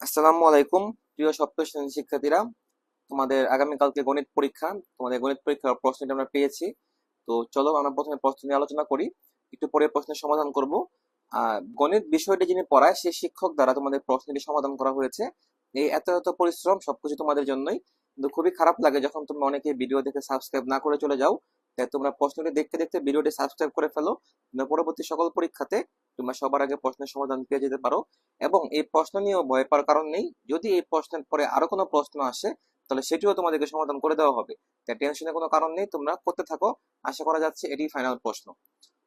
আসসালামু আলাইকুম, প্রিয় সপ্তম শ্রেণির শিক্ষার্থীরা। তোমাদের আগামীকালকে গণিত পরীক্ষা, তোমাদের গণিত পরীক্ষার প্রশ্নটা আমরা পেয়েছি। তো চলো আমরা প্রথমে প্রশ্ন নিয়ে আলোচনা করি। একটু পরে প্রশ্নের সমাধান করব। গণিত বিষয়টি যিনি পড়ায়, সেই শিক্ষক দ্বারা তোমাদের প্রশ্নটি সমাধান করা হয়েছে। এই এত এত পরিশ্রম সবকিছু তোমাদের জন্যই। কিন্তু খুবই খারাপ লাগে যখন তুমি অনেকে ভিডিও দেখে সাবস্ক্রাইব না করে চলে যাও। তাই তোমরা প্রশ্নটি দেখতে দেখতে ভিডিওটি সাবস্ক্রাইব করে ফেলো। পরবর্তী সকল পরীক্ষাতে তোমরা সবার আগে প্রশ্নের সমাধান পেয়ে যেতে পারো এবং এই প্রশ্ন নিয়েও ভয় পাওয়ার কারণ নেই। যদি এই প্রশ্নের পরে আরও কোনো প্রশ্ন আসে, তাহলে সেটিও তোমাদেরকে সমাধান করে দেওয়া হবে। তাই টেনশনের কোনো কারণ নেই, তোমরা করতে থাকো। আশা করা যাচ্ছে এটি ফাইনাল প্রশ্ন।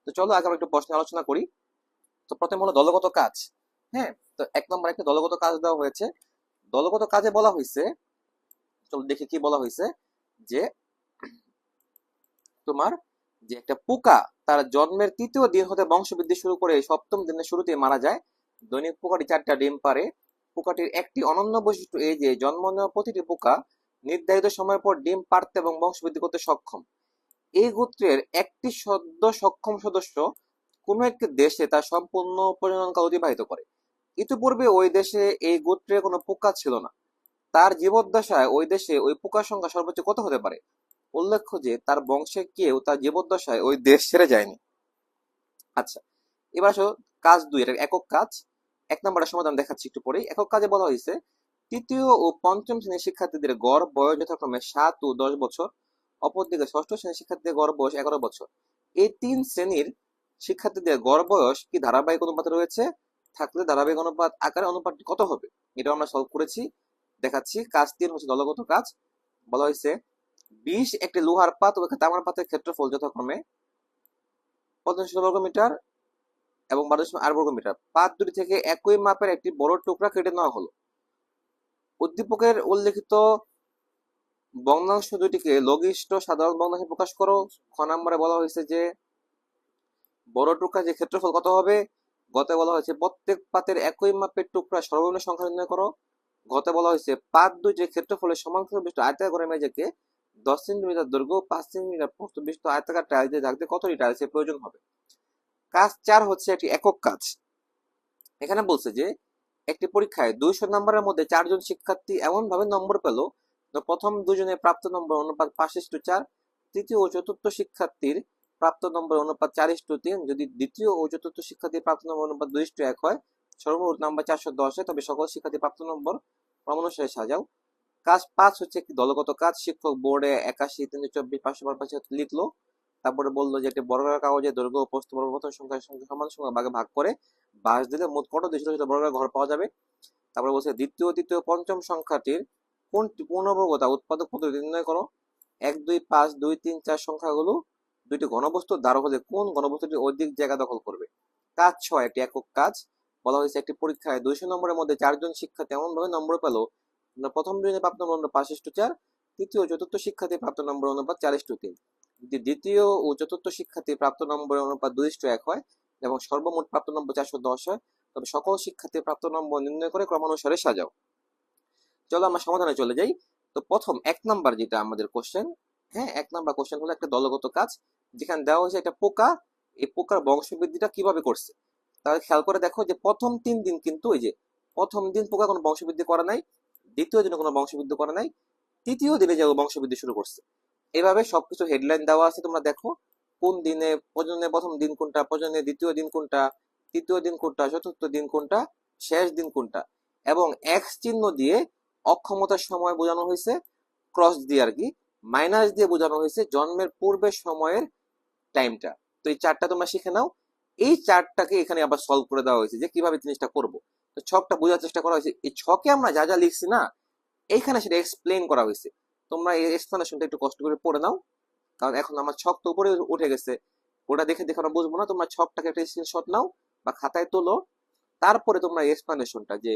তো চলো আগে একটু প্রশ্ন আলোচনা করি। তো প্রথম হলো দলগত কাজ। হ্যাঁ তো এক নম্বর একটা দলগত কাজ দেওয়া হয়েছে। দলগত কাজে বলা হয়েছে, চলো দেখি কি বলা হয়েছে, যে তোমার যে একটা পোকা তার জন্মের তৃতীয় দিন হতে বংশবৃদ্ধি শুরু করে সপ্তম দিনের শুরুতে মারা যায়। দৈনিক পোকাটি চারটা ডিম পারে পোকাটির একটি অনন্য বৈশিষ্ট্য এই যে, জন্ম নেওয়া প্রতিটি পোকা নির্ধারিত সময় পর ডিম পারতে এবং বংশবৃদ্ধি করতে সক্ষম। এই গোত্রের একটি সদ্য সক্ষম সদস্য কোনো একটি দেশে তার সম্পূর্ণ প্রজননকাল অতিবাহিত করে। ইতিপূর্বে ওই দেশে এই গোত্রে কোনো পোকা ছিল না। তার জীবদ্দশায় ওই দেশে ওই পোকার সংখ্যা সর্বোচ্চ কত হতে পারে? উল্লেখ্য যে তার বংশে কেউ তার জীবদ্দশায় ওই দেশ ছেড়ে যায়নি। আচ্ছা এবার আসো কাজ দুই এটা একক কাজ। এক নম্বরের সমাধান দেখাচ্ছি একটু পরেই। একক কাজে বলা হয়েছে, তৃতীয় ও পঞ্চম শ্রেণির শিক্ষার্থীদের গড় বয়স যথাক্রমে সাত ও দশ বছর, অপরদিকে ষষ্ঠ শ্রেণির শিক্ষার্থীদের গড় বয়স এগারো বছর। এই তিন শ্রেণির শিক্ষার্থীদের গড় বয়স কি ধারাবাহিক অনুপাতে রয়েছে? থাকলে ধারাবাহিক অনুপাত আকারে অনুপাতটি কত হবে? এটা আমরা সলভ করেছি, দেখাচ্ছি। কাজ তিন হচ্ছে দলগত কাজ। বলা হয়েছে বিশ একটি লোহার পাত ও তামার পাতের ক্ষেত্রফল যথাক্রমে পঞ্চাশ বর্গ মিটার এবং বারো দশমিক আট বর্গ মিটার। পাত দুটি থেকে একই মাপের একটি বড় টুকরা কেটে নেওয়া হলো। উদ্দীপকের উল্লেখিত বঙ্গাংশ দুটিকে লঘিষ্ঠ সাধারণ বঙ্গাংশে প্রকাশ করো। খ নম্বরে বলা হয়েছে যে, বড় টুকরা যে ক্ষেত্রফল কত হবে? গতে বলা হয়েছে প্রত্যেক পাতের একই মাপের টুকরা সর্বনিম্ন সংখ্যা নির্ণয় করো। গতে বলা হয়েছে পাত দুই যে ক্ষেত্রফলের সমান বিশিষ্ট আয়তাকার মেঝেকে দশ সেন্টিমিটার দৈর্ঘ্য, পাঁচ সেন্টিমিটার প্রস্থ বিশিষ্ট আয়তাকার টাইলস দিয়ে থাকতে কতটি টাইলসের প্রয়োজন হবে? কাজ চার হচ্ছে একটি একক কাজ। এখানে বলছে যে, একটি পরীক্ষায় দুইশো নম্বরের মধ্যে চারজন শিক্ষার্থী এমন ভাবে নম্বর পেল প্রথম দুজনের প্রাপ্ত নম্বর অনুপাত পাঁচ ইস্টু চার, তৃতীয় ও চতুর্থ শিক্ষার্থীর প্রাপ্ত নম্বর অনুপাত চার ইস্টু তিন, যদি দ্বিতীয় ও চতুর্থ শিক্ষার্থীর প্রাপ্ত নম্বর অনুপাত দুই ইস্টু এক হয়, সর্বমোট নাম্বার চারশো দশ তবে সকল শিক্ষার্থীর প্রাপ্ত নম্বর ক্রমানুসারে সাজাও। কাজ পাঁচ হচ্ছে একটি দলগত কাজ, শিক্ষক বোর্ডে একাশি, তিনশো চব্বিশ, পাঁচশো পাঁচশো লিখলো। তারপরে বলল যে একটি বর্গাকার কাগজে দৈর্ঘ্য ও প্রস্থ পরিবর্তন সংখ্যার সঙ্গে সমান সংখ্যা ভাগে ভাগ করে বাস দিলে মোট কত? ছোট ছোট বর্গাকার ঘর পাওয়া যাবে। তারপরে বলছে দ্বিতীয়, তৃতীয়, পঞ্চম সংখ্যাটির কোনটি পূর্ণবর্গতা উৎপাদক পদ্ধতি নির্ণয় করো। এক, দুই, পাঁচ, দুই, তিন, চার সংখ্যাগুলো দুইটি ঘনবস্তুর দ্বারা হলে কোন ঘনবস্তুটি অধিক জায়গা দখল করবে? কাজ ছয়, একটি একক কাজ। বলা হয়েছে একটি পরীক্ষায় দুইশো নম্বরের মধ্যে চারজন শিক্ষার্থী এমন ভাবে নম্বর পেল প্রথম দিনে প্রাপ্ত নম্বর পাঁচ ইস্টু চার তৃতীয় চতুর্থ শিক্ষার্থী প্রাপ্ত নম্বর অনুপাত চার ইস্টু তিন যদি দ্বিতীয় ও চতুর্থ শিক্ষার্থী প্রাপ্ত নম্বরের অনুপাত দুই ইস্টু এক হয় এবং সর্বমোট প্রাপ্ত নম্বর চারশো দশ হয়। তবে সকল শিক্ষার্থীর প্রাপ্ত নম্বর নির্ণয় করে ক্রমানুসারে সাজাও। চলো আমরা সমাধানে চলে যাই। তো প্রথম এক নাম্বার যেটা আমাদের কোশ্চেন হ্যাঁ এক নাম্বার কোশ্চেন হলো একটা দলগত কাজ। যেখানে দেওয়া হয়েছে একটা পোকা, এই পোকার বংশবৃদ্ধিটা কীভাবে করছে? তাহলে খেয়াল করে দেখো যে প্রথম তিন দিন কিন্তু ওই যে, প্রথম দিন পোকা কোনো বংশবৃদ্ধি করে নাই। দ্বিতীয় দিনে কোনো বংশবৃদ্ধি করে নাই, তৃতীয় দিনে যে বংশবৃদ্ধি শুরু করছে। এভাবে সবকিছু হেডলাইন দেওয়া আছে, তোমরা দেখো কোন দিনে প্রজনের প্রথম দিন কোনটা প্রজনের দ্বিতীয় দিন কোনটা, তৃতীয় দিন কোনটা, চতুর্থ দিন কোনটা, শেষ দিন কোনটা। এবং এক্স চিহ্ন দিয়ে অক্ষমতার সময় বোঝানো হয়েছে ক্রস দিয়ে আর কি মাইনাস দিয়ে বোঝানো হয়েছে জন্মের পূর্বের সময়ের টাইমটা তো এই চারটা তোমরা শিখে নাও। এই চারটাকে এখানে আবার সলভ করে দেওয়া হয়েছে যে কীভাবে জিনিসটা করব। তো ছকটা বোঝার চেষ্টা করা হয়েছে। এই ছকে আমরা যা যা লিখছি না, এইখানে সেটা এক্সপ্লেন করা হয়েছে। তোমরা এই এক্সপ্লেনেশনটা একটু কষ্ট করে পড়ে নাও, কারণ এখন আমার ছক তো উপরে উঠে গেছে। ওটা দেখে দেখে আমরা বুঝব না, তোমরা ছকটাকে একটা স্ক্রিনশট নাও বা খাতায় তোলো। তারপরে তোমরা এক্সপ্লেনেশনটা যে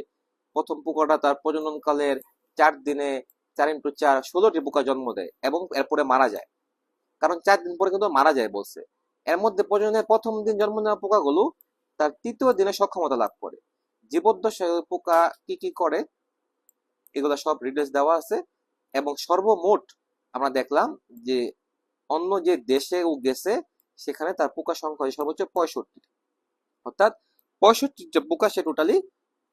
প্রথম পোকাটা তার প্রজননকালের চার দিনে চার ইন্টু চার ষোলোটি পোকা জন্ম দেয় এবং এরপরে মারা যায়। কারণ চার দিন পরে কিন্তু মারা যায় বলছে। এর মধ্যে প্রজননের প্রথম দিন জন্ম নেওয়া পোকাগুলো তার তৃতীয় দিনে সক্ষমতা লাভ করে। জীবদ্দশায় পোকা কি কি করে? এগুলো সব ডিটেলস দেওয়া আছে। এবং সর্বমোট আমরা দেখলাম যে অন্য যে দেশে ও গেছে, সেখানে তার পোকা সংখ্যা সর্বোচ্চ পঁয়ষট্টি। অর্থাৎ পঁয়ষট্টি যে পোকা, সে টোটালি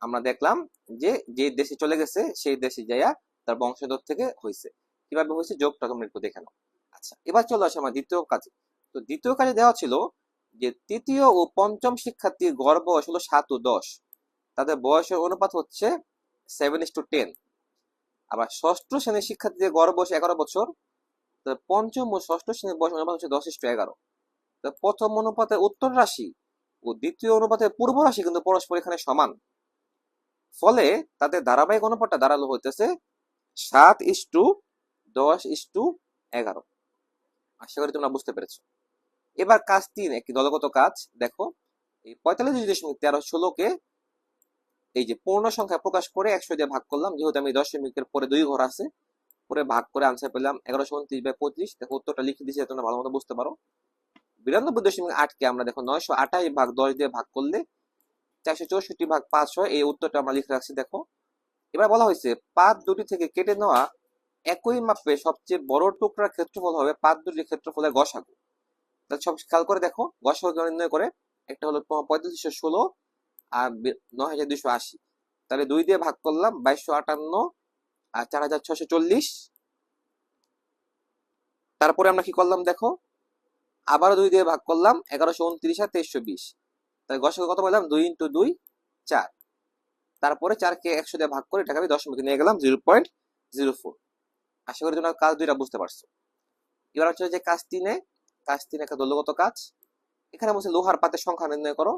আমরা দেখলাম যে যে দেশে চলে গেছে, সেই দেশে যাইয়া তার বংশধর থেকে হয়েছে কীভাবে হয়েছে যোগটা তোমরা একটু দেখে নাও। আচ্ছা এবার চলে আসে আমার দ্বিতীয় কাজে। তো দ্বিতীয় কাজে দেওয়া ছিল যে তৃতীয় ও পঞ্চম শিক্ষার্থীর গর্ব হলো সাত ও দশ। তাদের বয়সের অনুপাত হচ্ছে সেভেন ইস টু টেন আবার ষষ্ঠ শ্রেণির শিক্ষার্থীদের গড় বয়স এগারো বছর। পঞ্চম ও ষষ্ঠ শ্রেণির বয়স অনুপাত হচ্ছে দশ ইস টু এগারো। প্রথম অনুপাতের উত্তর রাশি ও দ্বিতীয় অনুপাতের পূর্ব রাশি কিন্তু পরস্পর এখানে সমান। ফলে তাদের ধারাবাহিক অনুপাতটা দাঁড়াল হইতেছে সাত ইস টু দশ ইস টু এগারো। আশা করি তোমরা বুঝতে পেরেছ। এবার কাজ তিন, একটি দলগত কাজ। দেখো, এই পঁয়তাল্লিশ দশমিক তেরো ষোলোকে এই যে পূর্ণ সংখ্যা প্রকাশ করে একশো দিয়ে ভাগ করলাম, যেহেতু আমি দশমিকের পরে দুই ঘর আছে, পরে ভাগ করে আনসার পেলাম এগারোশো উনত্রিশ বাই পঁচিশ। দেখো উত্তরটা লিখে দিয়েছি, তোমরা ভালো মতো বুঝতে পারো। বিরানব্বই দশমিক আটকে আমরা দেখো নয়শো আঠাশ ভাগ দশ দিয়ে ভাগ করলে চারশো চৌষট্টি ভাগ পাঁচ হয় এই উত্তরটা আমরা লিখে রাখছি, দেখো। এবার বলা হয়েছে, পাত দুটি থেকে কেটে নেওয়া একই মাপে সবচেয়ে বড় টুকরার ক্ষেত্রফল হবে পাত দুটির ক্ষেত্রফলের গসাগু। তাহলে সব খেয়াল করে দেখো, গসাগু নির্ণয় করে, একটা হলো পঁয়ত্রিশশো ষোলো আর নয় হাজার দুইশো আশি। তাহলে দুই দিয়ে ভাগ করলাম বাইশশো আটান্ন আর চার হাজার ছশো চল্লিশ। তারপরে আমরা কি করলাম দেখো? আবারও দুই দিয়ে ভাগ করলাম এগারোশো উনত্রিশ আর তেইশশো বিশ। তাহলে গসাগু কত বললাম দুই ইন্টু দুই, চার। তারপরে চারকে একশো দিয়ে ভাগ করে এটাকে আমি দশমিক নিয়ে গেলাম জিরো পয়েন্ট জিরো ফোর। আশা করি তোমরা কাজ দুইটা বুঝতে পারছ। এবার হচ্ছে যে কাজ তিনে কাজ তিনে একটা দলগত কাজ। এখানে বলছে লোহার পাতের সংখ্যা নির্ণয় করো।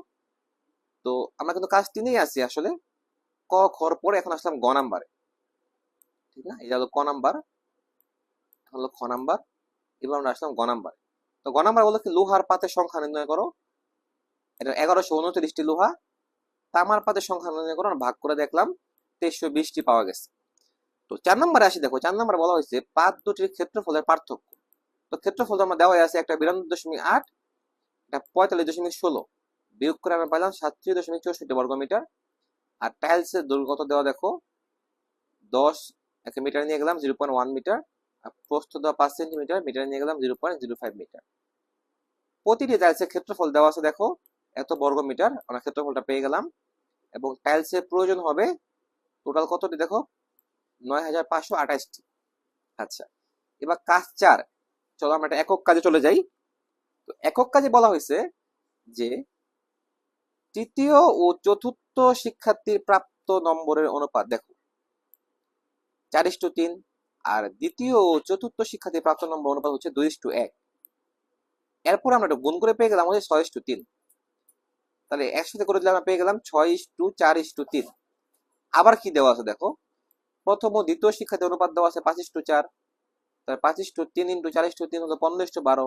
তো আমরা কিন্তু কাজ তিনেই আছি আসলে ক খর পরে এখন আসলাম গ নাম্বারে ঠিক না? এটা হলো ক নাম্বার হলো খ নাম্বার, এবার আমরা আসলাম গ নাম্বার তো গ নাম্বার বলো কি? লোহার পাতের সংখ্যা নির্ণয় করো। এটা এগারোশো উনত্রিশটি লোহা, তামার পাতের সংখ্যা নির্ণয় করো, ভাগ করে দেখলাম তেইশশো বিশটি পাওয়া গেছে। তো চার নম্বরে আসি দেখো, চার নম্বরে বলা হয়েছে পাত দুটির ক্ষেত্রফলের পার্থক্য। তো ক্ষেত্রফল তো আমার দেওয়া আছে একটা বিরানব্বই দশমিক আট, একটা পঁয়তাল্লিশ দশমিক ষোলো। বিয়োগ করে আমরা পাইলাম সাতত্রিশ দশমিক চৌষট্টি বর্গ মিটার। আর টাইলসের দৈর্ঘ্য দেওয়া দেখো? দশ, এক মিটার নিয়ে গেলাম জিরো পয়েন্ট ওয়ান মিটার আর প্রস্থ দেওয়া পাঁচ সেন্টিমিটার মিটার নিয়ে গেলাম zero point zero five metre প্রতিটি টাইলসের ক্ষেত্রফল দেওয়া আছে দেখো, এত বর্গ মিটার, আমরা ক্ষেত্রফলটা পেয়ে গেলাম। এবং টাইলসের প্রয়োজন হবে টোটাল কতটি দেখো? নয় হাজার পাঁচশো আঠাশটি আচ্ছা এবার কাজ চার। চলো আমরা একটা একক কাজে চলে যাই। তো একক কাজে বলা হয়েছে যে তৃতীয় ও চতুর্থ শিক্ষার্থীর প্রাপ্ত নম্বরের অনুপাত দেখো। চার ইস্টু তিন আর দ্বিতীয় ও চতুর্থ শিক্ষার্থীর প্রাপ্ত নম্বর অনুপাত হচ্ছে দুই ইস্টু এক। এরপর আমরা একটু গুণ করে পেয়ে গেলাম হচ্ছে ছয় ইস্টু তিন। তাহলে একসাথে করে দিলে আমরা পেয়ে গেলাম ছয় ইস্টু চার ইস্টু তিন। আবার কি দেওয়া আছে দেখো? প্রথম ও দ্বিতীয় শিক্ষার্থী অনুপাত দেওয়া আছে পাঁচ ইস্টু চার। তার পাঁচ ইস্টু তিন ইন্টু চার ইস্টু তিন হলো পনেরো ইস্টু বারো।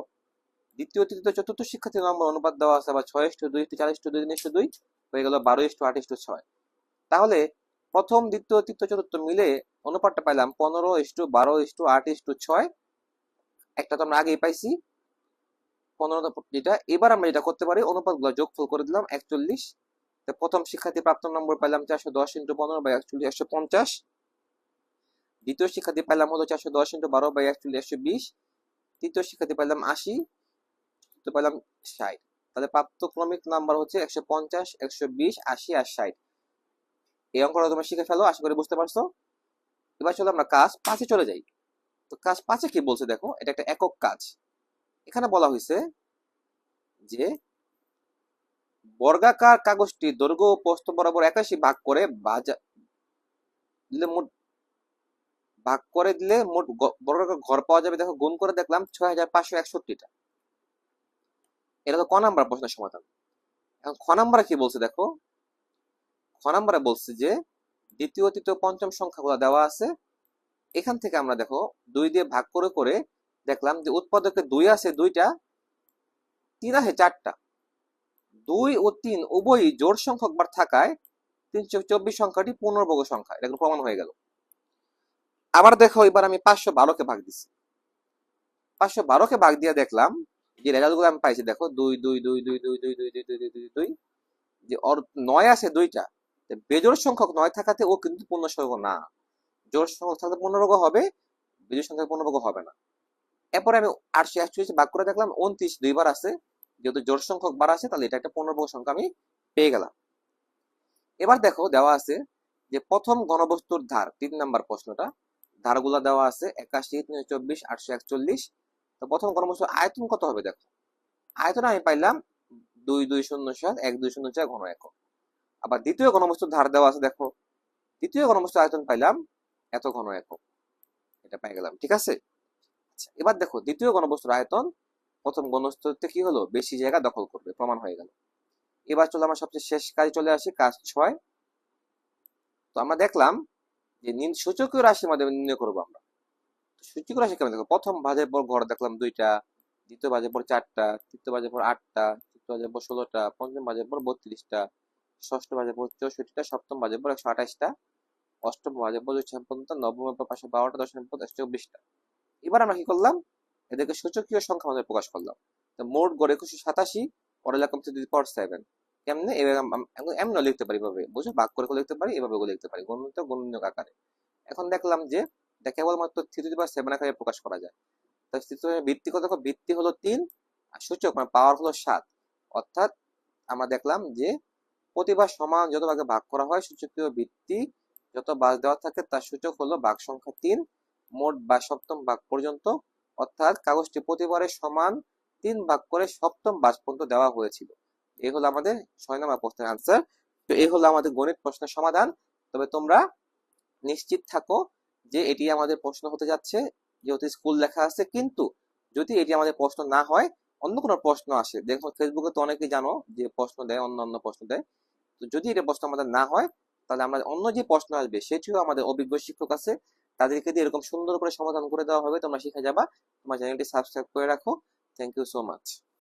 দ্বিতীয়, তৃতীয়, চতুর্থ শিক্ষার্থী নম্বর অনুপাত দেওয়া আছে বা ছয় ইস্টু দুই চার ইস্টু দুই তিন ইস্টু দুই হয়ে গেল বারো ইস্টু আট ইস্টু ছয়। তাহলে প্রথম, দ্বিতীয়, তৃতীয়, চতুর্থ মিলে অনুপাতটা পাইলাম পনেরো ইস্টু বারো ইস্টু আট ইস্টু ছয়। একটা তো আমরা আগেই পাইছি। পনেরো যেটা, এবার আমরা যেটা করতে পারি, অনুপাতগুলো যোগফল করে দিলাম একচল্লিশ। প্রথম শিক্ষার্থী প্রাপ্ত নম্বর পাইলাম চারশো দশ ইন্টু পনেরো বাই একচল্লিশ, একশো পঞ্চাশ। দ্বিতীয় শিক্ষার্থী পাইলাম হলো চারশো দশ ইন্টু বারো বাই একচল্লিশ, একশো বিশ। তৃতীয় শিক্ষার্থী পাইলাম আশি। তো পাইলাম ষাট। তাহলে প্রাপ্ত ক্রমিক নাম্বার হচ্ছে একশো পঞ্চাশ, একশো বিশ, আশি আর ষাট। এই অঙ্কটা তোমরা শিখে ফেলো, আশা করি বুঝতে পারছ। এবার চলো আমরা কাজ পাঁচে চলে যাই। তো কাজ পাঁচে কি বলছে দেখো, এটা একটা একক কাজ। এখানে বলা হয়েছে যে বর্গাকার কাগজটি দৈর্ঘ্য ও প্রস্থ বরাবর একাশি ভাগ করে বাজার দিলে মোট ভাগ করে দিলে মোট বর্গাকার ঘর পাওয়া যাবে। দেখো গুণ করে দেখলাম ছয় হাজার পাঁচশো একষট্টিটা। এটা তো ক নাম্বার প্রশ্নের সমাধান। এখন খ নাম্বারে কি বলছে দেখো? খ নাম্বারে বলছে যে, দ্বিতীয়, তৃতীয়, পঞ্চম সংখ্যাগুলো দেওয়া আছে? এখান থেকে আমরা দেখো দুই দিয়ে ভাগ করে করে দেখলাম যে উৎপাদকে দুই আছে দুইটা, তিন আছে চারটা। দুই ও তিন উভয়ই জোড় সংখ্যক বার থাকায় তিনশো চব্বিশ সংখ্যাটি পূর্ণবর্গ সংখ্যা। এটা প্রমাণ হয়ে গেল। আবার দেখো এবার আমি পাঁচশো বারোকে ভাগ দিচ্ছি পাঁচশো বারোকে ভাগ দিয়ে দেখলাম যে রেজাল্টগুলো আমি পাইছি দেখো দুই দুই দুই দুই দুই দুই দুই দুই দুই দুই দুই দুই যে ওর নয় আছে দুইটা বেজোড় সংখ্যক নয় থাকাতে ও কিন্তু পূর্ণ সংখ্যক না জোড় সংখ্যক থাকতে পূর্ণবর্গ হবে বিজোড় সংখ্যা পূর্ণবর্গ হবে না এরপরে আমি আটশো একচল্লিশ ভাগ করে দেখলাম উনত্রিশ দুইবার আছে যেহেতু জোড় সংখ্যক বার আছে তাহলে এটা একটা পূর্ণবর্গ সংখ্যা আমি পেয়ে গেলাম এবার দেখো দেওয়া আছে যে প্রথম ঘনবস্তুর ধার তিন নাম্বার প্রশ্নটা ধারগুলা দেওয়া আছে একাশি তিনশো চব্বিশ আটশো একচল্লিশ তো প্রথম ঘনবস্তুর আয়তন কত হবে দেখো? আয়তন আমি পাইলাম দুই দুই, শূন্য, সাত, এক, দুই, শূন্য, চার, ঘন একক। আবার দ্বিতীয় ঘনবস্তুর ধার দেওয়া আছে দেখো। দ্বিতীয় ঘনবস্তুর আয়তন পাইলাম এত ঘন একক। এটা পাই গেলাম, ঠিক আছে? আচ্ছা এবার দেখো, দ্বিতীয় ঘনবস্তুর আয়তন প্রথম ঘনবস্তুতে কি হলো? বেশি জায়গা দখল করবে, প্রমাণ হয়ে গেল। এবার চলো আমার সবচেয়ে শেষ কাজে চলে আসি, কাজ ছয়। তো আমরা দেখলাম যে সূচকীয় রাশির মাধ্যমে নির্ণয় করব আমরা। রাশি কেমন দেখো প্রথম ভাজের পর ঘর দেখলাম দুইটা দ্বিতীয় ভাজের পর চারটা তৃতীয় ভাজের পর আটটা তৃতীয় ভাজের পর ষোলোটা পঞ্চম ভাজের পর বত্রিশটা ষষ্ঠ ভাজের পর চৌষট্টিটা সপ্তম ভাজের পর একশো আঠাশটা অষ্টম ভাজের পর দুইশো পর্যন্ত নবমের পর পাঁচশো বারোটা দশমের পর একশো চব্বিশটা এবার আমরা কি করলাম এদেরকে সূচকীয় সংখ্যা আমাদের প্রকাশ করলাম তো মোট গড় একুশশো সাতাশি পরে লিখলাম থ্রি পর সেভেন কেমনে এভাবে এমনও লিখতে পারি এভাবে বুঝো ভাগ করে লিখতে পারি এভাবে লিখতে পারি গণিত গণনীয় আকারে এখন দেখলাম যে এটা কেবলমাত্র থ্রি পাওয়ার সেভেন আকারে প্রকাশ করা যায়। তো তৃতীয় ভিত্তি কত? ভিত্তি হলো তিন আর সূচক মানে পাওয়ার হলো সাত। অর্থাৎ আমরা দেখলাম যে প্রতিবার সমান যত ভাগে ভাগ করা হয়, সূচকীয় ভিত্তি যত বাস দেওয়া থাকে, তার সূচক হলো ভাগ সংখ্যা তিন মোট বা সপ্তম ভাগ পর্যন্ত। অর্থাৎ কাগজটি প্রতিবারে সমান তিন ভাগ করে সপ্তম বাস পর্যন্ত দেওয়া হয়েছিল। এই হলো আমাদের ছয় নম্বর প্রশ্নের আনসার তো এই হলো আমাদের গণিত প্রশ্নের সমাধান। তবে তোমরা নিশ্চিত থাকো যে এটি আমাদের প্রশ্ন হতে যাচ্ছে, যেহেতু স্কুল লেখা আছে, কিন্তু যদি এটি আমাদের প্রশ্ন না হয়, অন্য কোনো প্রশ্ন আসে। দেখো ফেসবুকে তো অনেকেই জানো যে প্রশ্ন দেয়, অন্য অন্য প্রশ্ন দেয়। তো যদি এটা প্রশ্ন আমাদের না হয়, তাহলে আমরা অন্য যে প্রশ্ন আসবে, সেটিও আমাদের অভিজ্ঞ শিক্ষক আছে, তাদেরকে দিয়ে এরকম সুন্দর করে সমাধান করে দেওয়া হবে। তোমরা শিখে যাবা। তোমার চ্যানেলটি সাবস্ক্রাইব করে রাখো। Thank you so much